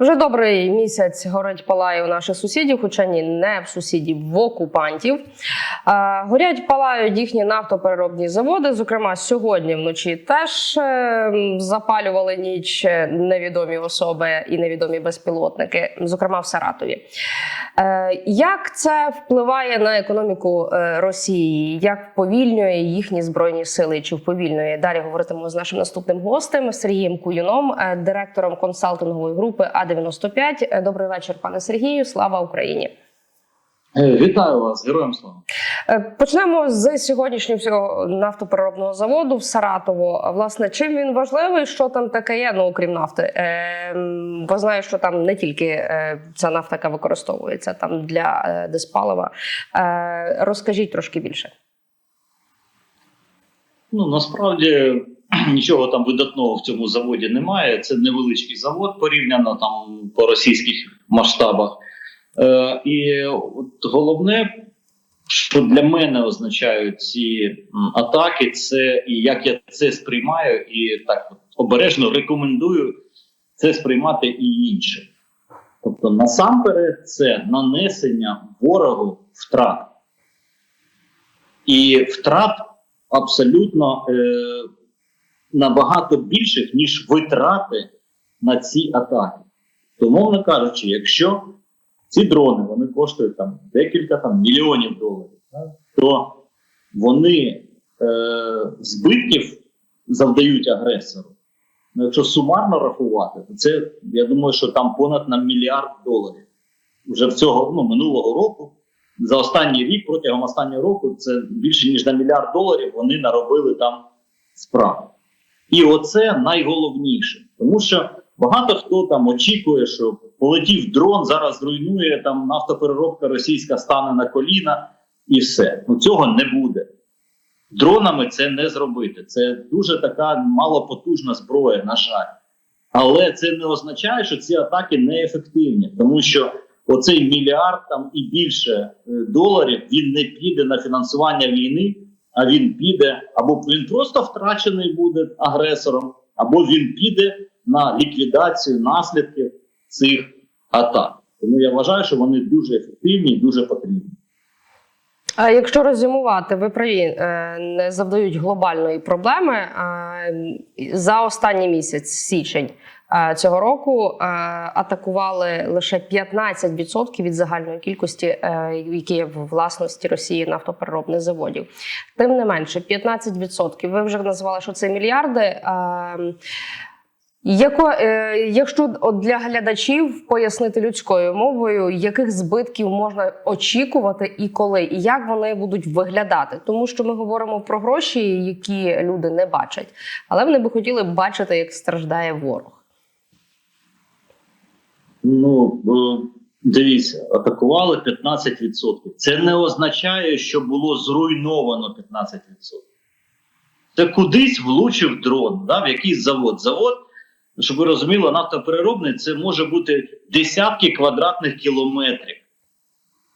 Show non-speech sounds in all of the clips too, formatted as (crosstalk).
Вже добрий місяць горить палає у наших сусідів, хоча ні, не в сусідів, в окупантів. Горять палають їхні нафтопереробні заводи. Зокрема, сьогодні вночі теж е, запалювали ніч невідомі особи і невідомі безпілотники, зокрема в Саратові. Е, як це впливає на економіку е, Росії? Як вповільнює їхні збройні сили? Чи вповільнює? Далі говоритимемо з нашим наступним гостем Сергієм Куюном, е, директором консалтингової групи 95 Е, Добрий вечір, пане Сергію. Слава Україні. Е, Вітаю вас, героям слава. Е, Почнемо з сьогоднішнього нафтопереробного заводу в Саратово. Власне, чим він важливий? Що там таке є? Ну окрім нафти, бо знаю, що там не тільки ця нафта яка використовується там для диспалива. Розкажіть трошки більше. Ну насправді (clears throat) нічого там видатного в цьому заводі немає. Це невеличкий завод порівняно там по російських масштабах. Е, і от головне, що для мене означають ці атаки, це і як я це сприймаю, і так обережно рекомендую це сприймати і інше. Тобто, насамперед, це нанесення ворогу втрат. І втрат абсолютно е, набагато більших, ніж витрати на ці атаки. То, мовно кажучи, якщо ці дрони вони коштують там декілька там, мільйонів доларів, то вони е, збитків завдають агресору. Ну, якщо сумарно рахувати, то це я думаю, що там понад на мільярд доларів. Вже в цього ну, минулого року за останній рік, протягом останнього року, це більше ніж на мільярд доларів вони наробили там справи. І оце найголовніше, тому що багато хто там очікує, що полетів дрон, зараз зруйнує там нафтопереробка російська стане на коліна і все. Ну цього не буде. Дронами це не зробити. Це дуже така малопотужна зброя, на жаль. Але це не означає, що ці атаки неефективні, тому що оцей мільярд там і більше е, доларів він не піде на фінансування війни, а він піде або він просто втрачений буде агресором, або він піде на ліквідацію наслідків цих атак. Тому я вважаю, що вони дуже ефективні і дуже потрібні. Якщо резюмувати, ви праві е, не завдають глобальної проблеми. Е, За останній місяць, січень е, цього року, атакували лише 15% від загальної кількості, які є в власності Росії нафтопереробних заводів. Тим не менше, 15%. Ви вже назвали, що це мільярди. Яко, е, якщо для глядачів пояснити людською мовою, яких збитків можна очікувати і коли, і як вони будуть виглядати, тому що ми говоримо про гроші, які люди не бачать, але вони би хотіли бачити, як страждає ворог. Ну е, дивіться, атакували 15%. Це не означає, що було зруйновано 15%. Це кудись влучив дрон, да, в якийсь завод. Завод, щоб ви розуміли, нафтопереробний це може бути десятки квадратних кілометрів.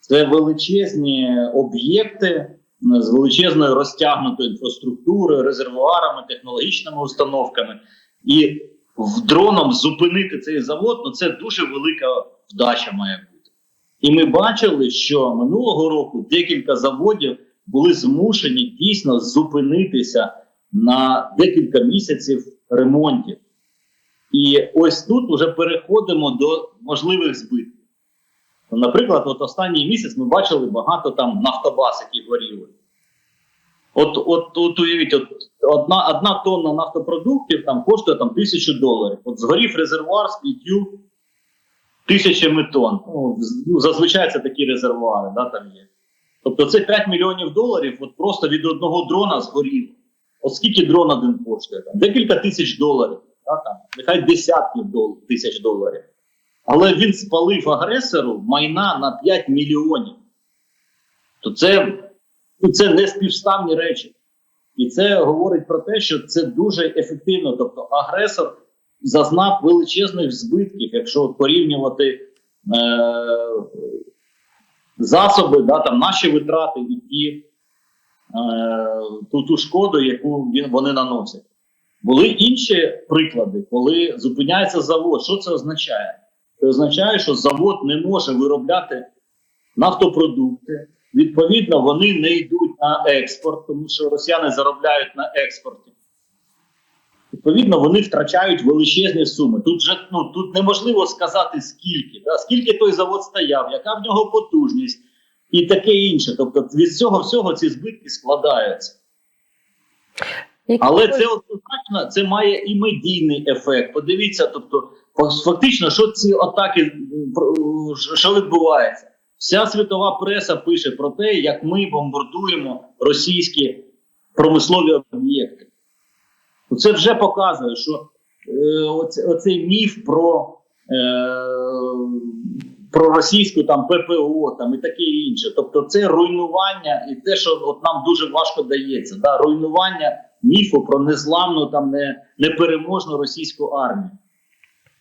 Це величезні об'єкти з величезною розтягнутою інфраструктурою, резервуарами, технологічними установками. І дроном зупинити цей завод, ну це дуже велика вдача має бути. І ми бачили, що минулого року декілька заводів були змушені дійсно зупинитися на декілька місяців ремонтів. І ось тут вже переходимо до можливих збитків. Ну, Наприклад, от останній місяць ми бачили багато там нафтобаз, які горіли. От, от, от уявіть, от одна, одна тонна нафтопродуктів там коштує там, тисячу доларів. От згорів резервуар з п'ятью тисячами тонн. Ну, ну, зазвичай це такі резервуари, да, там є. Тобто це 5 мільйонів доларів от просто від одного дрона згоріло. От скільки дрон один коштує? Там? Декілька тисяч доларів, да, там, нехай десятків дол- тисяч доларів. Але він спалив агресору майна на 5 мільйонів. То це, ну, це не речі. І це говорить про те, що це дуже ефективно. Тобто агресор зазнав величезних збитків, якщо порівнювати е, засоби, да, там, наші витрати і ті, е, ту, ту шкоду, яку він, вони наносять. Були інші приклади, коли зупиняється завод. Що це означає? це означає, що завод не може виробляти нафтопродукти. Відповідно, вони не йдуть на експорт, тому що росіяни заробляють на експорті. Відповідно, вони втрачають величезні суми. Тут же ну тут неможливо сказати скільки, да? скільки той завод стояв, яка в нього потужність і таке інше. Тобто від цього всього ці збитки складаються. Які Але це однозначно це має і медійний ефект. Подивіться, тобто, фактично, що ці атаки що відбувається? Вся світова преса пише про те, як ми бомбардуємо російські промислові об'єкти. Ну, Це вже показує, що е, оце- оцей міф про, е, про російську там ППО там, і таке інше. Тобто, це руйнування і те, що от нам дуже важко дається. Да? Руйнування міфу про незламну там не, непереможну російську армію.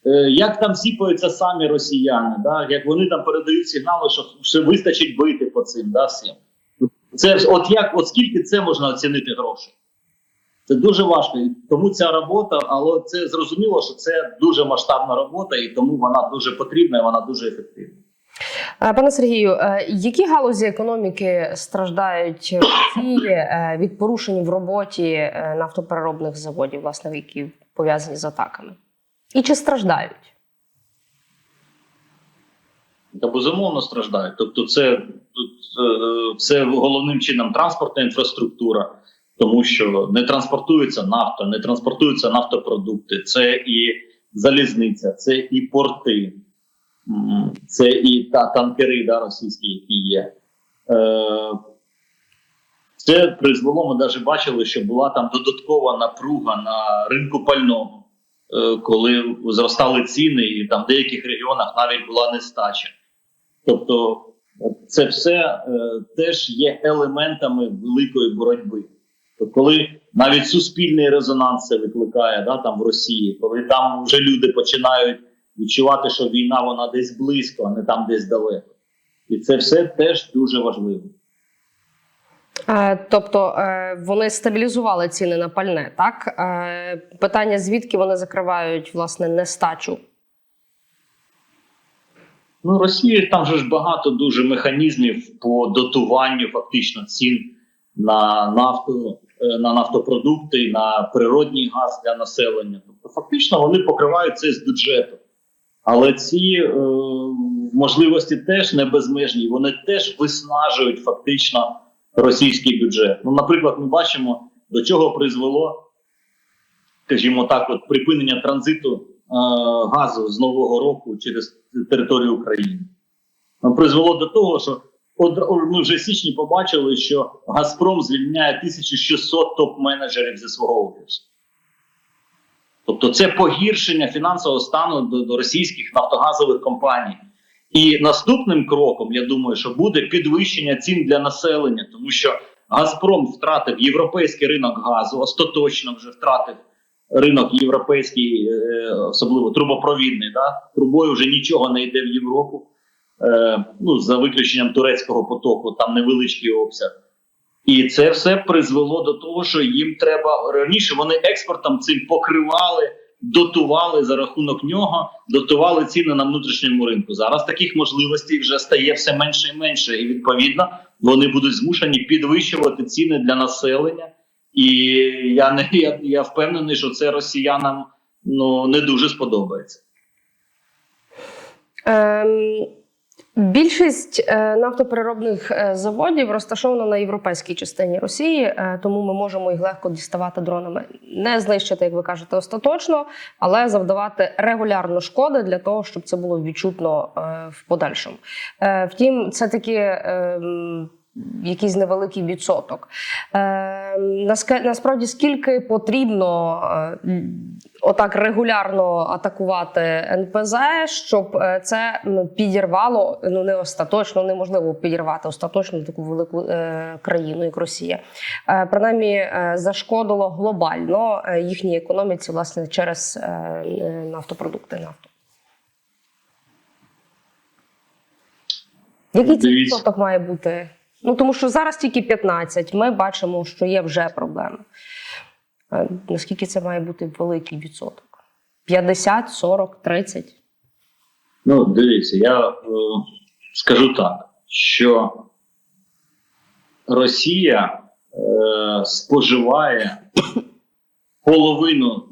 Е, як там сіпаються самі росіяни, да? як вони там передають сигнали, що ще вистачить бити по цим да, всім. Це от як, от скільки це можна оцінити грошей? Це дуже важко. Тому ця робота, але це зрозуміло, що це дуже масштабна робота, і тому вона дуже потрібна і вона дуже ефективна. Е, Пане Сергію, е, які галузі економіки страждають в е, від порушень в роботі нафтопереробних заводів, власне, які пов'язані з атаками? І чи страждають? Безумовно страждають. Тобто, це, це головним чином транспортна інфраструктура, тому що не транспортується нафта, не транспортуються нафтопродукти, це і залізниця, це і порти, це і та танкери да, російські, які є. Е, Це призвело, ми навіть бачили, що була там додаткова напруга на ринку пального, е, коли зростали ціни, і там в деяких регіонах навіть була нестача. Тобто, це все е, теж є елементами великої боротьби. Тобто, коли навіть суспільний резонанс це викликає да, там в Росії, коли там вже люди починають відчувати, що війна вона десь близько, а не там десь далеко. І це все теж дуже важливо. Е, Тобто е, вони стабілізували ціни на пальне, так? Е, Питання, звідки вони закривають власне нестачу? Ну, Росії там же ж багато дуже механізмів по дотуванню фактично цін на нафту, на нафтопродукти, на природній газ для населення. Тобто, фактично вони покривають це з бюджету. Але ці е, можливості теж не безмежні, вони теж виснажують фактично російський бюджет. Ну, наприклад, ми бачимо, до чого призвело, скажімо так, от припинення транзиту е, газу з нового року через територію України. Ну, призвело до того, що от, ми вже в січні побачили, що Газпром звільняє 1600 топ-менеджерів зі свого офісу. Тобто це погіршення фінансового стану до, до російських нафтогазових компаній. І наступним кроком, я думаю, що буде підвищення цін для населення, тому що Газпром втратив європейський ринок газу, остаточно вже втратив ринок європейський, е, особливо трубопровідний. Да? Трубою вже нічого не йде в Європу. Е, ну, за виключенням турецького потоку, там невеличкий обсяг. І це все призвело до того, що їм треба раніше вони експортом цим покривали, дотували за рахунок нього, дотували ціни на внутрішньому ринку. Зараз таких можливостей вже стає все менше і менше, і відповідно вони будуть змушені підвищувати ціни для населення. І я не я, я впевнений, що це росіянам ну не дуже сподобається. Ем, Більшість е, нафтопереробних е, заводів розташована на європейській частині Росії, е, тому ми можемо їх легко діставати дронами. Не знищити, як ви кажете, остаточно, але завдавати регулярно шкоди для того, щоб це було відчутно в подальшому. Втім, це таки. Якийсь невеликий відсоток. Е, насправді, скільки потрібно е, отак регулярно атакувати НПЗ, щоб е, це ну, підірвало, ну не остаточно, неможливо підірвати остаточно таку велику е, країну, як Росія. Е, принаймні, е, зашкодило глобально їхній економіці, власне, через нафтопродукти нафту. Який це відсоток має бути? Ну тому що зараз тільки 15, Ми бачимо, що є вже проблеми. Е, Наскільки це має бути великий відсоток? 50, 40, 30? Ну, дивіться, я е, скажу так, що Росія е, споживає половину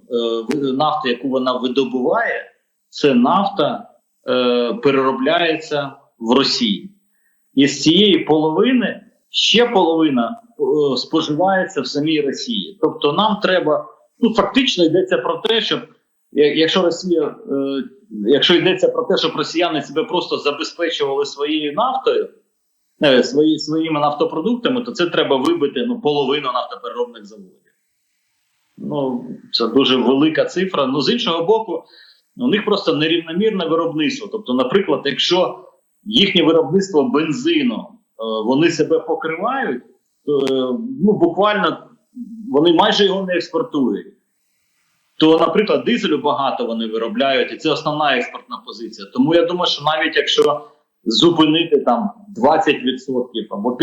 е, нафти, яку вона видобуває, це нафта е, переробляється в Росії. І з цієї половини ще половина е, споживається в самій Росії. Тобто нам треба, ну фактично йдеться про те, щоб якщо Росія, е, якщо йдеться про те, щоб росіяни себе просто забезпечували своєю нафтою, е, свої, своїми нафтопродуктами, то це треба вибити ну, половину нафтопереробних заводів. Ну, це дуже велика цифра. Ну, з іншого боку, у них просто нерівномірне виробництво. Тобто, наприклад, якщо їхнє виробництво бензину е, вони себе покривають, е, ну, буквально вони майже його не експортують. То, наприклад, дизелю багато вони виробляють, і це основна експортна позиція. Тому я думаю, що навіть якщо зупинити там 20% або 15%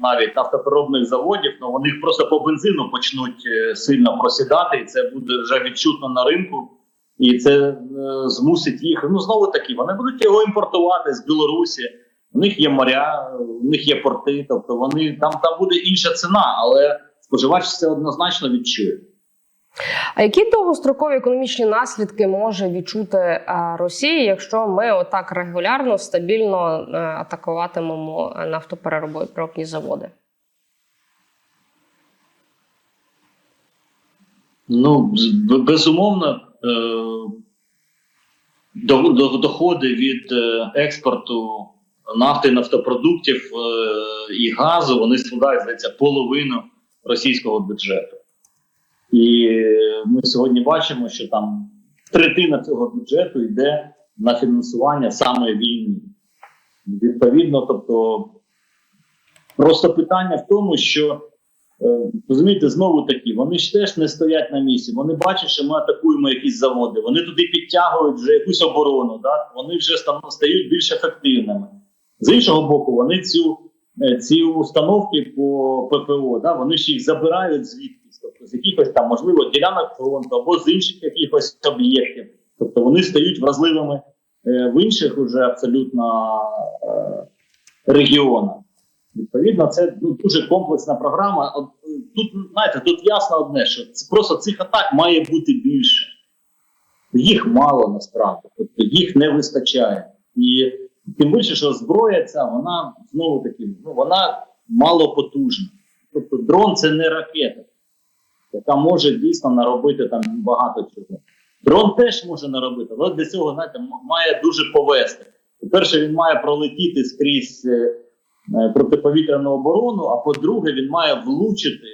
навіть нафтопереробних заводів, ну вони просто по бензину почнуть е, сильно просідати, і це буде вже відчутно на ринку. І це е, змусить їх. Ну знову таки, вони будуть його імпортувати з Білорусі. У них є моря, у них є порти, тобто вони там, там буде інша ціна, але споживач це однозначно відчує. А які довгострокові економічні наслідки може відчути е, Росія, якщо ми отак регулярно стабільно е, атакуватимемо нафтопереробні заводи? Ну, безумовно, доходи від е, експорту нафти нафтопродуктів е, і газу вони складають здається половину російського бюджету. І ми сьогодні бачимо, що там третина цього бюджету йде на фінансування саме війни. Відповідно, тобто, просто питання в тому, що Е, Розумієте, знову таки, вони ж теж не стоять на місці. Вони бачать, що ми атакуємо якісь заводи. Вони туди підтягують вже якусь оборону. Да? Вони вже стають більш ефективними. З іншого боку, вони цю е, ці установки по ППО, да, вони ж їх забирають звідкись, тобто з якихось там, можливо, ділянок фронту або з інших якихось об'єктів. Тобто вони стають вразливими е, в інших уже абсолютно е, регіонах. Відповідно, це ну, дуже комплексна програма. Е, Тут знаєте, тут ясно одне, що це просто цих атак має бути більше. Їх мало насправді, тобто їх не вистачає. І тим більше, що зброя ця, вона знову таки, ну вона малопотужна. Тобто дрон це не ракета, яка може дійсно наробити там багато чого. Дрон теж може наробити, але для цього знаєте, має дуже повести. По-перше, він має пролетіти скрізь е, протиповітряну оборону, а по-друге, він має влучити,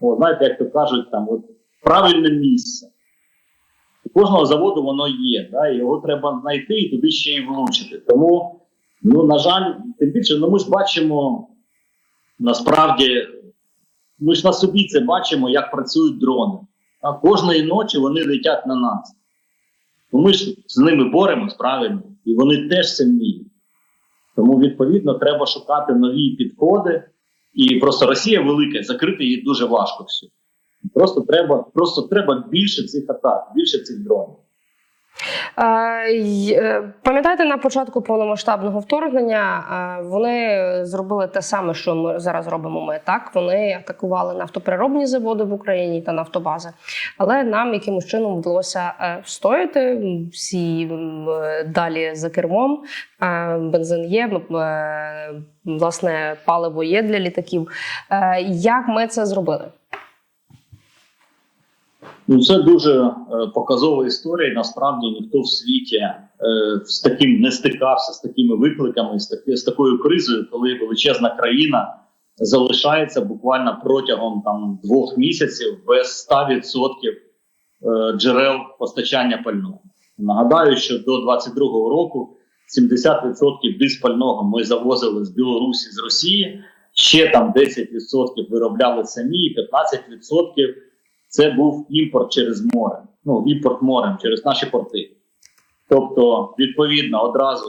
о, знаєте, як то кажуть, там от, правильне місце. У кожного заводу воно є, да, його треба знайти і туди ще й влучити. Тому, ну, на жаль, тим більше, ну ми ж бачимо насправді, ми ж на собі це бачимо, як працюють дрони. А кожної ночі вони летять на нас. Ми ж з ними боремось правильно, і вони теж це вміють. Тому, відповідно, треба шукати нові підходи. І просто Росія велика, закрити її дуже важко всю. Просто треба, просто треба більше цих атак, більше цих дронів. Е, е, Пам'ятаєте, на початку повномасштабного вторгнення е, вони зробили те саме, що ми зараз робимо. Ми так вони атакували нафтопереробні заводи в Україні та нафтобази. Але нам якимось чином вдалося встояти. Всі далі за кермом. Бензин є, власне, паливо є для літаків. Як ми це зробили? Ну, це дуже е, показова історія. Насправді ніхто в світі е, з таким не стикався з такими викликами, з, таки, з такою кризою, коли величезна країна залишається буквально протягом там двох місяців без 100% е, джерел постачання пального. Нагадаю, що до 22-го року 70% диспального ми завозили з Білорусі з Росії. Ще там 10% виробляли самі, і 15% це був імпорт через море. Ну, імпорт морем через наші порти. Тобто, відповідно, одразу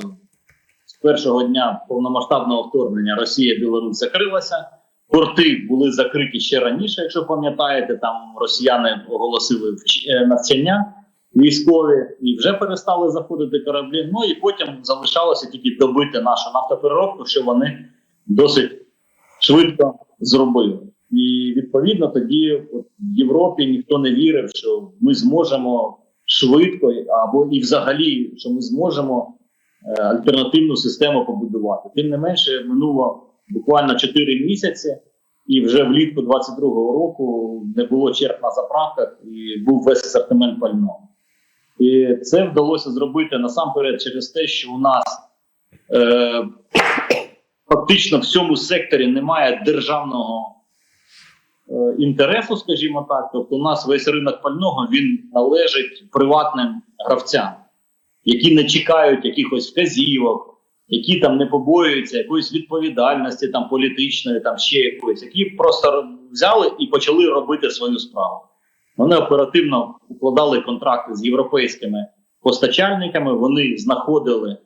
з першого дня повномасштабного вторгнення Росія Білорусь закрилася. Порти були закриті ще раніше, якщо пам'ятаєте, там росіяни оголосили е, навчання військові і вже перестали заходити кораблі. Ну і потім залишалося тільки добити нашу нафтопереробку, що вони досить швидко зробили. І відповідно тоді в Європі ніхто не вірив, що ми зможемо швидко або і взагалі, що ми зможемо е, альтернативну систему побудувати. Тим не менше, минуло буквально 4 місяці, і вже влітку 22-го року не було черг на заправках і був весь асортимент пального. І це вдалося зробити насамперед через те, що у нас е, фактично в цьому секторі немає державного інтересу, скажімо так. Тобто, у нас весь ринок пального він належить приватним гравцям, які не чекають якихось вказівок, які там не побоюються якоїсь відповідальності, там політичної, там ще якоїсь, які просто взяли і почали робити свою справу. Вони оперативно укладали контракти з європейськими постачальниками. Вони знаходили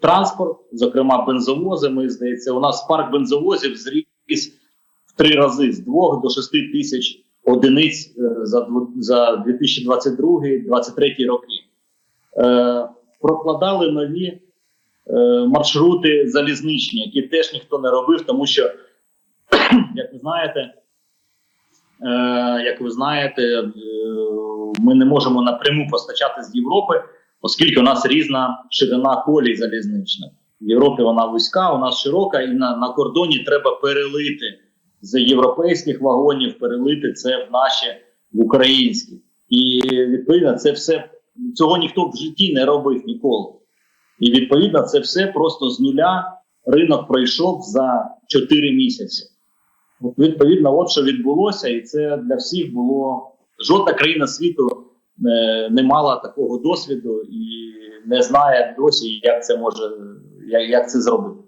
транспорт, зокрема бензовози. Ми здається, у нас парк бензовозів зріс три рази з 2 до 6 тисяч одиниць е, за за 2022-2023 роки. Е, прокладали нові е, маршрути залізничні, які теж ніхто не робив, тому що, (clears throat) як ви знаєте, як ви знаєте, ми не можемо напряму постачати з Європи, оскільки у нас різна ширина колій залізничних. В Європі вона вузька, у нас широка, і на, на кордоні треба перелити з європейських вагонів, перелити це в наші в українські. І відповідно, це все цього ніхто в житті не робив ніколи. І відповідно, це все просто з нуля ринок пройшов за 4 місяці. От, відповідно, от що відбулося, і це для всіх було жодна країна світу е, не мала такого досвіду і не знає досі, як це може як, як це зробити.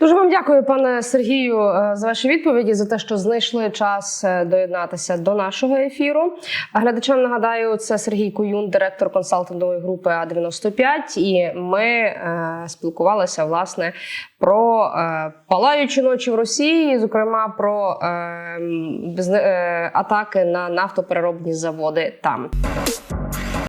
Дуже вам дякую, пане Сергію, е, за ваші відповіді за те, що знайшли час е, доєднатися до нашого ефіру. Глядачам нагадаю, це Сергій Куюн, директор консалтингової групи А 95 І ми е, спілкувалися власне про е, палаючі ночі в Росії, зокрема про е, е, атаки на нафтопереробні заводи там.